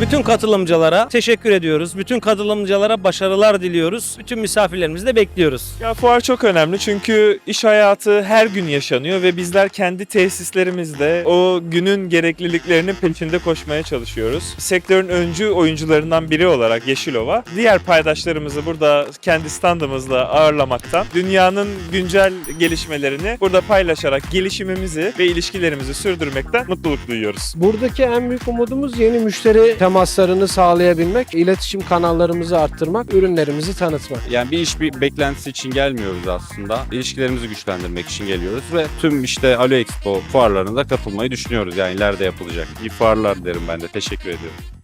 Bütün katılımcılara teşekkür ediyoruz. Bütün katılımcılara başarılar diliyoruz. Bütün misafirlerimizi de bekliyoruz. Ya fuar çok önemli çünkü iş hayatı her gün yaşanıyor ve bizler kendi tesislerimizde o günün gerekliliklerinin peşinde koşmaya çalışıyoruz. Sektörün öncü oyuncularından biri olarak Yeşilova, diğer paydaşlarımızı burada kendi standımızla ağırlamaktan, dünyanın güncel gelişmelerini burada paylaşarak gelişimimizi ve ilişkilerimizi sürdürmekten mutluluk duyuyoruz. Buradaki en büyük umudumuz yeni müşteri temaslarını sağlayabilmek, iletişim kanallarımızı arttırmak, ürünlerimizi tanıtmak. Yani bir iş bir beklentisi için gelmiyoruz aslında. İlişkilerimizi güçlendirmek için geliyoruz ve tüm işte Alo Expo fuarlarına da katılmayı düşünüyoruz. Yani ileride yapılacak. İyi fuarlar derim ben de. Teşekkür ediyorum.